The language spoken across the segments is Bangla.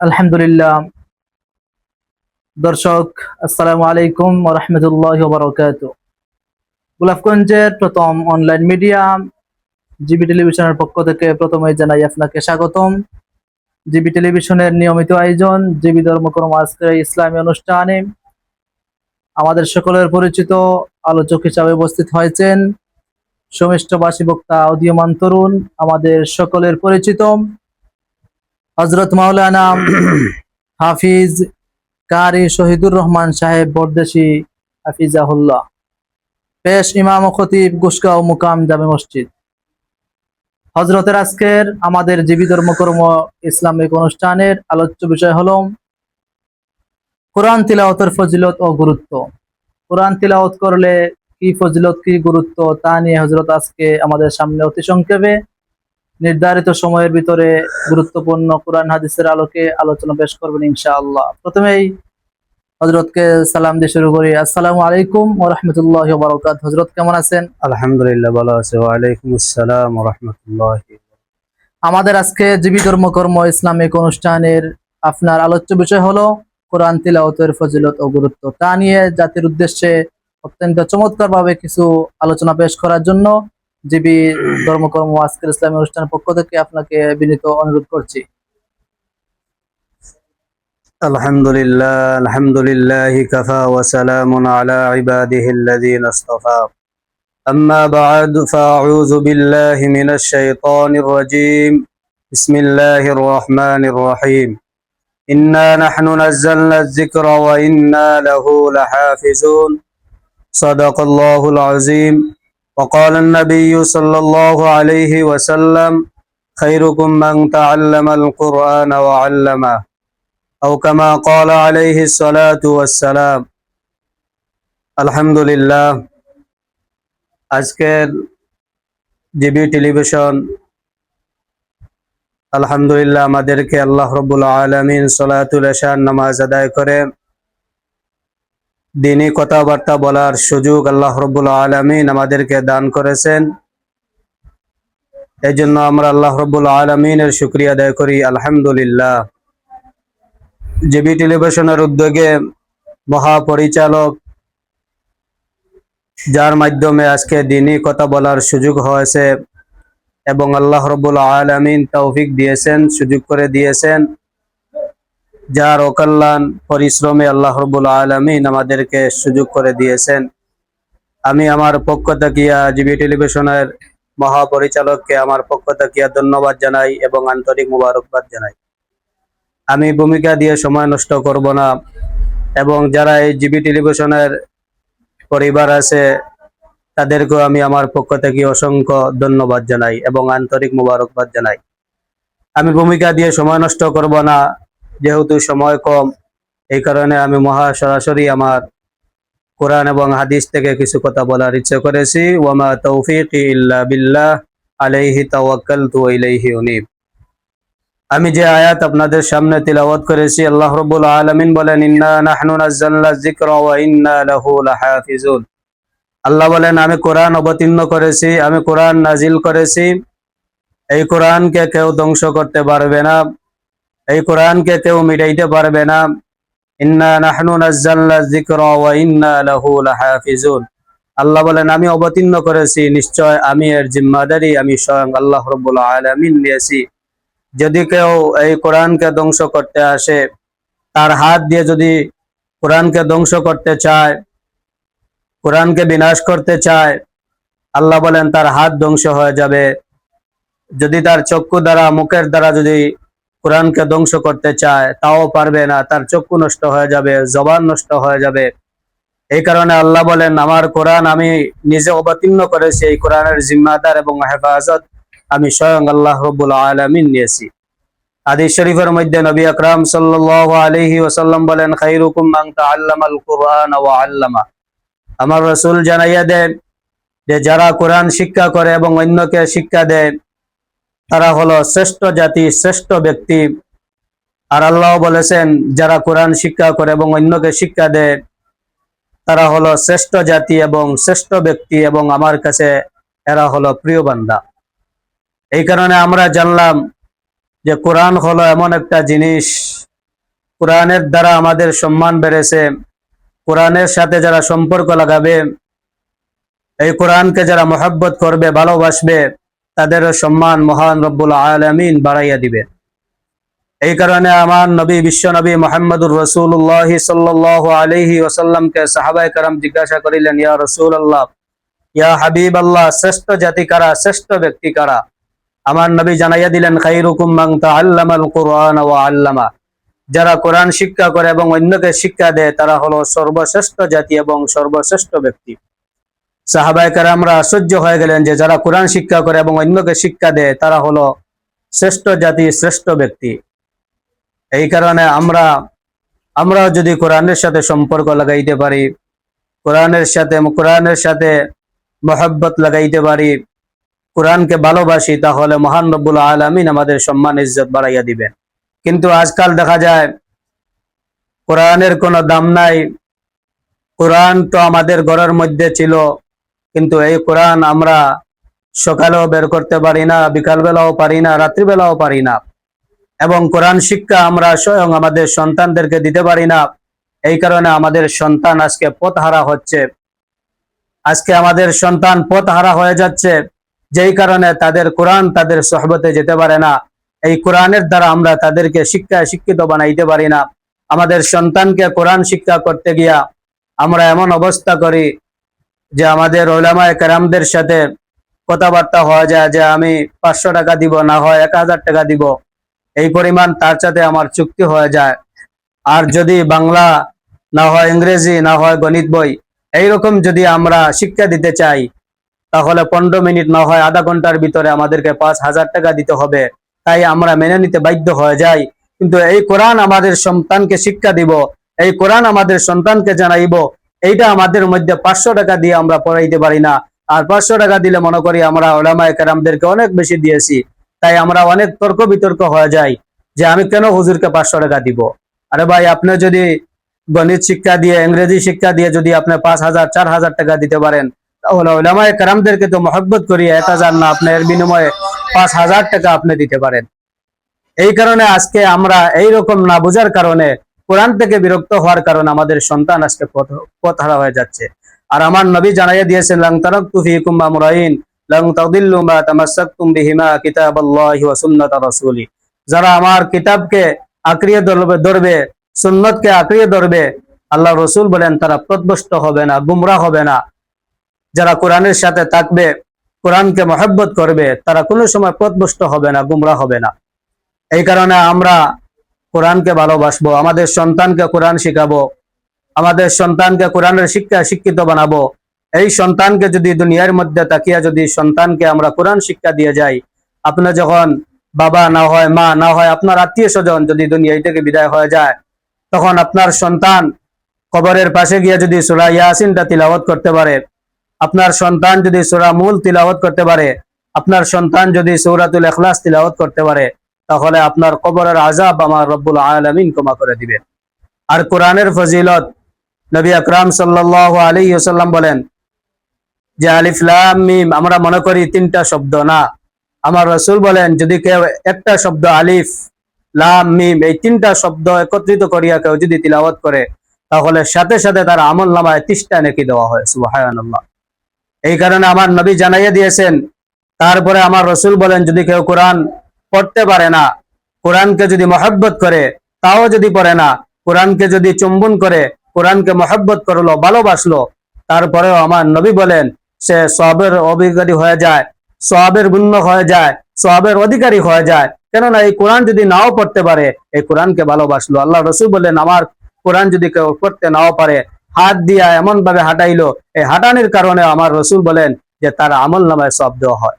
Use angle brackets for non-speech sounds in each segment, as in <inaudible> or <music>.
আলহামদুলিল্লাহ। দর্শক, আসসালামু আলাইকুম রহমতুল্লাহ বারকাত গোলাপগঞ্জের প্রথম অনলাইন মিডিয়া জিবি টেলিভিশনের পক্ষ থেকে প্রথমে জানাই আপনাকে স্বাগতম। জিবি টেলিভিশনের নিয়মিত আয়োজন, জিবি ধর্মকর্ম আজকের ইসলামী অনুষ্ঠানে। আমাদের সকলের পরিচিত আলোচক হিসাবে উপস্থিত হয়েছেন। সমিষ্টবাসী বক্তা উদীয়মান তরুণ, আমাদের সকলের পরিচিত। হজরত মাওলানা <coughs> হাফিজ কারি শহীদুর রহমান সাহেব বরদেশি হাফিজাহুল্লাহ। পেশ ইমাম খতিব গুসগাঁও মুকাম জামে মসজিদ। হজরতের আজকের আমাদের জীবী ধর্মকর্ম ইসলামিক অনুষ্ঠানের আলোচ্য বিষয় হলো কোরআন তিলাওয়াতের ফজিলত ও গুরুত্ব। কোরআন তিলাওয়াত করলে কি ফজিলত কি গুরুত্ব তা নিয়ে হজরত আজকে আমাদের সামনে অতি সংক্ষেপে নির্ধারিত সময়ের ভিতরে গুরুত্বপূর্ণ কোরআন হাদিসের আলোকে আলোচনা পেশ করবেন ইনশাআল্লাহ। প্রথমেই হজরতকে সালাম দিয়ে শুরু করি। আসসালামু আলাইকুম ও রহমতুল্লাহ বারকাত হজরত কেমন আছেন? আলহামদুলিল্লাহ ভালো আছে। ওয়ালাইকুম আসসালাম রহমতুল্লাহ আমাদের আজকে জীবী ধর্মকর্ম ইসলামিক অনুষ্ঠানের আপনার আলোচ্য বিষয় হলো কোরআন তিলাওয়াতের ফজিলত ও গুরুত্ব। তা নিয়ে জাতির উদ্দেশ্যে অত্যন্ত চমৎকার ভাবে কিছু আলোচনা পেশ করার জন্য জিবি ধর্মকর্ম আজকের ইসলামী অনুষ্ঠানের পক্ষ থেকে আপনাকে বিনীত অনুরোধ করছি الحمد لله الحمد لله كفى وسلام على عباده الذين اصطفى أما بعد فأعوذ بالله من الشيطان الرجيم بسم الله الرحمن الرحيم إنا نحن نزلنا الذكر وإنا له لحافظون صدق الله العظيم وقال النبي صلى الله عليه وسلم خيركم من تعلم القرآن وعلمه أو كما قال عليه الصلاة والسلام الحمد لله আজকের জিবি টেলিভিশন আলহামদুলিল্লাহ আমাদেরকে আল্লাহ রবুল আলমিন সলাতুল এশান নামাজ আদায় করে দিনই কথাবার্তা বলার সুযোগ আল্লাহ রবুল আলমিন আমাদেরকে দান করেছেন। এই জন্য আমরা আল্লাহ রবুল আলমিনের শুক্রিয়া আদায় করি, আলহামদুলিল্লাহ। জিবি টেলিভিশনের উদ্যোগে মহাপরিচালক, যার মাধ্যমে আজকে দিনই কথা বলার সুযোগ হয়েছে এবং আল্লাহ রবুল আলমিন তৌফিক দিয়েছেন, সুযোগ করে দিয়েছেন। যার অকল্যাণ, পরিশ্রমে আল্লাহ রবুল আলমিন আমাদেরকে সুযোগ করে দিয়েছেন। আমি আমার পক্ষ থাকিয়া জিবি টেলিভিশনের মহাপরিচালককে আমার পক্ষ থাকিয়া ধন্যবাদ জানাই এবং আন্তরিক মুবারকবাদ জানাই। আমি ভূমিকা দিয়ে সময় নষ্ট করব না এবং যারা এই জিবি টেলিভিশনের পরিবার আছে, তাদেরকেও আমি আমার পক্ষ থেকে অসংখ্য ধন্যবাদ জানাই এবং আন্তরিক মুবারকবাদ জানাই। আমি ভূমিকা দিয়ে সময় নষ্ট করব না যেহেতু সময় কম, এই কারণে আমি মহা সরাসরি আমার কোরআন এবং হাদিস থেকে কিছু কথা বলার ইচ্ছে করেছি। ওয়ামা তৌফিক ইল্লা বিল্লাহ, আলাইহি তাওয়াক্কালতু ওয়া ইলাইহি উনীব। আমি যে আয়াত আপনাদের সামনে তিলাওয়াত করেছি, আল্লাহ রব্বুল আলামিন বলেন, ইন্না নাহনু নাযালনা যিকরা ওয়া ইন্না লাহু লাহাফিজুন। আল্লাহ বলেন, আমি কোরআন অবতীর্ণ করেছি, আমি কোরআন নাজিল করেছি। এই কোরআনকে কেউ ধ্বংস করতে পারবে না। এই কোরআনকে কেউ মিটাইতে পারবে না। আল্লাহ বলেন, আমি অবতীর্ণ করেছি, নিশ্চয় আমি এর জিম্মাদারি, আমি স্বয়ং আল্লাহ আলামিন নিয়েছি। যদি কেউ এই কোরআনকে ধ্বংস করতে আসে, তার হাত দিয়ে যদি কোরআনকে ধ্বংস করতে চায়, কোরআনকে বিনাশ করতে চায়, আল্লাহ বলেন, তার হাত ধ্বংস হয়ে যাবে। যদি তার চক্ষু দ্বারা, মুখের দ্বারা যদি কোরআনকে ধ্বংস করতে চায়, তাও পারবে না, তার চক্ষু নষ্ট হয়ে যাবে, জবান নষ্ট হয়ে যাবে। এই কারণে আল্লাহ বলেন, আমার কোরআন আমি নিজে অবতীর্ণ করেছি, এই কোরআনের জিম্মাদার এবং হেফাজত আমি স্বয়ং আল্লাহ রব্বুল আলমিন নিয়েছি। হাদিস শরীফের মধ্যে নবী আকরাম সাল্লাল্লাহু আলাইহি ওয়াসাল্লাম বলেন খাইরুকুম মান তাআল্লামাল কুরআন ওয়া আল্লামা। আমার রাসূল জানাইয়া দেন যে, যারা কোরআন শিক্ষা করে এবং অন্যকে শিক্ষা দেয় তারা হলো শ্রেষ্ঠ জাতি, শ্রেষ্ঠ ব্যক্তি। আর আল্লাহ বলেছেন, যারা কোরআন শিক্ষা করে এবং অন্যকে শিক্ষা দেয়, তারা হলো শ্রেষ্ঠ জাতি এবং শ্রেষ্ঠ ব্যক্তি এবং আমার কাছে এরা হলো প্রিয় বান্দা। এই কারণে আমরা জানলাম যে কোরআন হলো এমন একটা জিনিস। কোরআনের দ্বারা আমাদের সম্মান বেড়েছে। কোরআনের সাথে যারা সম্পর্ক লাগাবে, এই কোরআনকে যারা মহব্বত করবে, ভালোবাসবে তাদের সম্মান মহান রব্বুল আলমিন বাড়াইয়া দিবে। এই কারণে আমার নবী, বিশ্ব নবী মোহাম্মদুর রসুল্লাহ সাল্লাহ আলহি ওসাল্লামকে সাহাবাই কারাম জিজ্ঞাসা করিলেন, ইয়া রসুল আল্লাহ ইয়া হাবিব আল্লাহ শ্রেষ্ঠ জাতি কারা, শ্রেষ্ঠ ব্যক্তি কারা? আমার নবী জানাইয়া দিলেন, খাইরুকুম মান তাআল্লামাল কুরআন ওয়া আল্লামা। যারা কোরআন শিক্ষা করে এবং অন্যকে শিক্ষা দেয়, তারা হলো সর্বশ্রেষ্ঠ জাতি এবং সর্বশ্রেষ্ঠ ব্যক্তি। সাহাবায়ে কেরামরা আশ্চর্য হয়ে গেলেন যে যারা কোরআন শিক্ষা করে এবং অন্যকে শিক্ষা দেয়, তারা হলো শ্রেষ্ঠ জাতি, শ্রেষ্ঠ ব্যক্তি। এই কারণে আমরা, আমরাও যদি কোরআনের সাথে সম্পর্ক লাগাইতে পারি, কোরআনের সাথে কোরআনের সাথে মহব্বত লাগাইতে পারি, কোরআনকে ভালোবাসি, তাহলে মহান রব্বুল আলমিন আমাদের সম্মান, ইজ্জত বাড়াইয়া দিবেন। কিন্তু আজকাল দেখা যায়, কোরআনের কোনো দাম নাই। কোরআন তো আমাদের ঘরের মধ্যে ছিল। কিন্তু এই কোরআন আমরা সকালেও বের করতে পারি না, বিকালবেলাও পারি না, রাত্রিবেলাও পারি না। এবং কোরআন শিক্ষা আমরা স্বয়ং আমাদের সন্তানদেরকে দিতে পারি না। এই কারণে আমাদের সন্তান আজকে পথহারা হচ্ছে। আজকে আমাদের সন্তান পথহারা হয়ে যাচ্ছে। যেই কারণে তাদের কোরআন তাদের সহবতে যেতে পারে না। এই কোরআনের দ্বারা আমরা তাদেরকে শিক্ষায় শিক্ষিত বানাইতে পারি না। আমাদের সন্তানকে কোরআন শিক্ষা করতে গিয়া আমরা এমন অবস্থা করি যে আমাদের ওলামায় কেরামদের সাথে কথাবার্তা হওয়া যায় যে আমি পাঁচশো টাকা দিব, না হয় এক হাজার টাকা দিব। এই পরিমাণ তার সাথে আমার চুক্তি হয়ে যায়। আর যদি বাংলা, না হয় ইংরেজি, না হয় গণিত বই, এইরকম যদি আমরা শিক্ষা দিতে চাই, তাহলে পনেরো মিনিট, না হয় আধা ঘণ্টার ভিতরে আমাদেরকে পাঁচ হাজার টাকা দিতে হবে। তাই আমরা মেনে নিতে বাধ্য হয়ে যাই। কিন্তু এই কোরআন আমাদের সন্তানকে শিক্ষা দিব, এই কোরআন আমাদের সন্তানকে জানাইব এইটা আমাদের মধ্যে পাঁচশো টাকা দিয়ে আমরা পড়াইতে পারি না। আর পাঁচশো টাকা দিলে মনে করি আমরা ওলামায় কেরামদেরকে অনেক বেশি দিয়েছি। তাই আমরা অনেক তর্ক বিতর্ক হয়ে যাই যে আমি কেন হুজুরকে পাঁচশো টাকা দিব? আরে ভাই, আপনি যদি গণিত শিক্ষা দিয়ে, ইংরেজি শিক্ষা দিয়ে যদি আপনি পাঁচ হাজার, চার হাজার টাকা দিতে পারেন, তাহলে ওলামায় কারামদেরকে তো মহব্বত করি, এক হাজার না আপনার বিনিময়ে পাঁচ হাজার টাকা আপনি দিতে পারেন। এই কারণে আজকে আমরা এই রকম না বোঝার কারণে কোরআন থেকে বিরক্ত হওয়ার কারণে আমাদের সন্তান আজকে পথহারা হয়ে যাচ্ছে। আর আমার নবী জানাইয়া দিয়েছেন, লাং তারাকতু ফীকুম আমরাইন, লাং তাদিল্লু মা তামাসসাকতুম বিহিমা কিতাবাল্লাহি ওয়া সুন্নাত রাসূলি। যারা আমার কিতাবকে আঁকড়িয়ে ধরবে ধরবে, সুন্নতকে আঁকড়িয়ে ধরবে, আল্লাহ রসুল বলেন, তারা প্রদবষ্ট হবে না, গুমরা হবে না। যারা কোরআনের সাথে থাকবে, কোরআনকে মহব্বত করবে, তারা কোনো সময় পথভ্রষ্ট হবে না, গুমরা হবে না। এই কারণে আমরা কোরআনকে ভালোবাসবো, আমাদের সন্তানকে কোরআন শিখাবো, আমাদের সন্তানকে কোরআনের শিক্ষা শিক্ষিত বানাবো। এই সন্তানকে যদি দুনিয়ার মধ্যে তাকিয়া যদি সন্তানকে আমরা কোরআন শিক্ষা দিয়ে যাই আপনার যখন বাবা না হয়, মা না হয়, আপনার আত্মীয় স্বজন যদি দুনিয়া থেকে বিদায় হয়ে যায়, তখন আপনার সন্তান কবরের পাশে গিয়ে যদি সুরা ইয়াসিনটা তিলাওয়াত করতে পারে, আপনার সন্তান যদি সুরা মূল তিলাওয়াত করতে পারে, আপনার সন্তান যদি সৌরাতুল এখলাস তিলাওয়াত করতে পারে তাহলে আপনার কবরের আজাব আমার রব্বুল আলমিন ক্ষমা করে দিবে। আর কোরআনের ফজিলত নবী আকরাম সাল্লাহ আলী সাল্লাম বলেন যে আলিফ লাম মিম, আমরা মনে করি তিনটা শব্দ না। আমার রসুল বলেন, যদি কেউ একটা শব্দ আলিফ, লাম, মিম, এই তিনটা শব্দ একত্রিত করিয়া কেউ যদি তিলাওয়াত করে, তাহলে সাথে সাথে তার আমল নামায় তিষ্টা নেকি দেওয়া হয়। সুবহানাল্লাহ। এই কারণে আমার নবী জানাইয়া দিয়েছেন, তারপরে আমার রসুল বলেন, যদি কেউ কোরআন পড়তে পারে না। কোরআনকে যদি মহব্বত করে, তাও যদি পড়ে না। কোরআনকে যদি চুম্বন করে, কোরআনকে মহব্বত করল, ভালোবাসলো, তারপরেও আমার নবী বলেন, সে সবের অধিকারী হয়ে যায়, সবের গুণ্য হয়ে যায়, সবের অধিকারী হয়ে যায়। কেননা এই কোরআন যদি নাও পড়তে পারে, এই কোরআনকে ভালোবাসলো। আল্লাহ রসুল বললেন, আমার কোরআন যদি কেউ পড়তে নাও পারে, হাত দিয়া এমন ভাবে হাঁটাইলো, এই হাঁটানির কারণে আমার রসুল বলেন যে তার আমল নামায় দেওয়া হয়।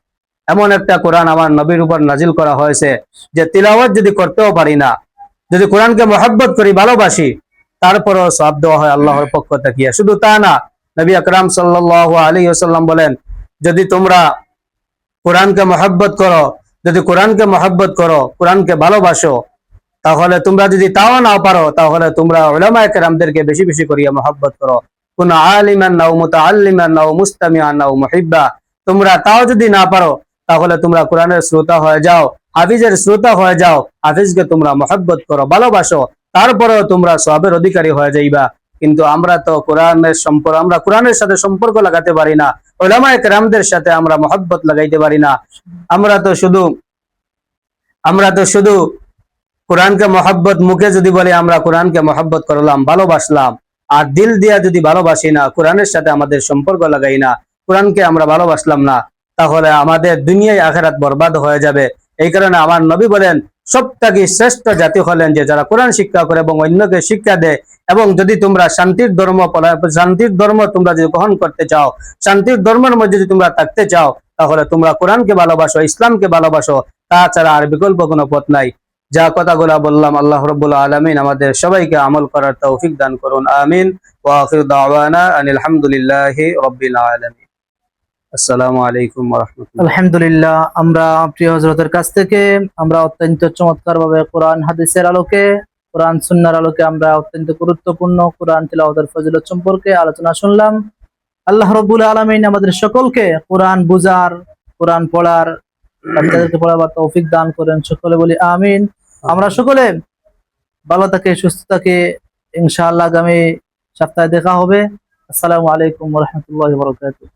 এমন একটা কোরআন আমার নবীর উপর নাজিল করা হয়েছে যে তিলাওয়াত যদি করতেও পারি না, যদি কোরআনকে মহব্বত করি, ভালোবাসি, তারপরেও সব দেওয়া হয় আল্লাহর পক্ষ থেকে। শুধু তা না, নবী আকরাম সাল্লাহ আলী ওসাল্লাম বলেন, যদি তোমরা কোরআনকে মহব্বত করো, যদি কোরআনকে মহব্বত করো, কোরআনকে ভালোবাসো, তাহলে তোমরা যদি তাও না পারো, তাহলে তোমরা ওলামায় কেরামদেরকে বেশি বেশি করিয়া মহব্বত করো। কোন আলিমান নাও মুতাআল্লিমান নাও মুস্তামিয়ান নাও মুহিব্বা, তোমরা তাও যদি না পারো তাহলে তোমরা কোরআনের শ্রোতা হয়ে যাও, হাফিজের শ্রোতা হয়ে যাও, হাফিজকে তোমরা মহব্বত করো, ভালোবাসো, তারপরেও তোমরা সবের অধিকারী হয়ে যাইবা। কিন্তু আমরা তো কোরআনের সম্পর্ক, আমরা কোরআনের সাথে সম্পর্ক লাগাতে পারি না, ওলামায়ে কেরামদের সাথে আমরা মহব্বত লাগাইতে পারি না। আমরা তো শুধু, আমরা তো শুধু কোরআনকে মহব্বত, মুখে যদি বলি আমরা কোরআনকে মহব্বত করলাম, ভালোবাসলাম, আর দিল দিয়া যদি ভালোবাসি না, কোরআনের সাথে আমাদের সম্পর্ক লাগাই না, কোরআনকে আমরা ভালোবাসলাম না তাহলে আমাদের দুনিয়ায় আখেরাত বরবাদ হয়ে যাবে। এই কারণে আমার নবী বলেন সবথেকে শ্রেষ্ঠ জাতি হলেন যে যারা কোরআন শিক্ষা করে এবং অন্যকে শিক্ষা দেয়। এবং যদি তোমরা শান্তির ধর্ম শান্তির ধর্ম তোমরা যদি গ্রহণ করতে চাও, শান্তির ধর্মের মধ্যে যদি তোমরা থাকতে চাও, তাহলে তোমরা কোরআনকে ভালোবাসো, ইসলামকে ভালোবাসো। তাছাড়া আর বিকল্প কোনো পথ নাই। যা কথাগুলা বললাম, আল্লাহ রব্বুল আলমিন আমাদের সবাইকে আমল করার তৌফিক দান করুন। আমিন। ওয়াখির দাওয়ানা আনিল আলামিন। আসসালামু আলাইকুম আলহামদুলিল্লাহ, আমরা প্রিয় হজরতের কাছ থেকে আমরা অত্যন্ত চমৎকার ভাবে কোরআন, হাদিসের আলোকে, কোরআন, সুন্নার আলোকে আমরা অত্যন্ত গুরুত্বপূর্ণ কোরআন, তিলাওয়াতের ফজিলত সম্পর্কে আলোচনা শুনলাম। আল্লাহ রব্বুল আলমিন আমাদের সকলকে কোরআন বুজার, কোরআন পড়ার বাচ্চাদেরকে পড়াবার তৌফিক দান করেন, সকলে বলি আমিন। আমরা সকলে ভালো থাকে, সুস্থ থাকে, ইনশাআল্লাহ আগামী সপ্তাহে দেখা হবে। আসসালামু আলাইকুম রহমতুল্লাহ বরকাতুহ।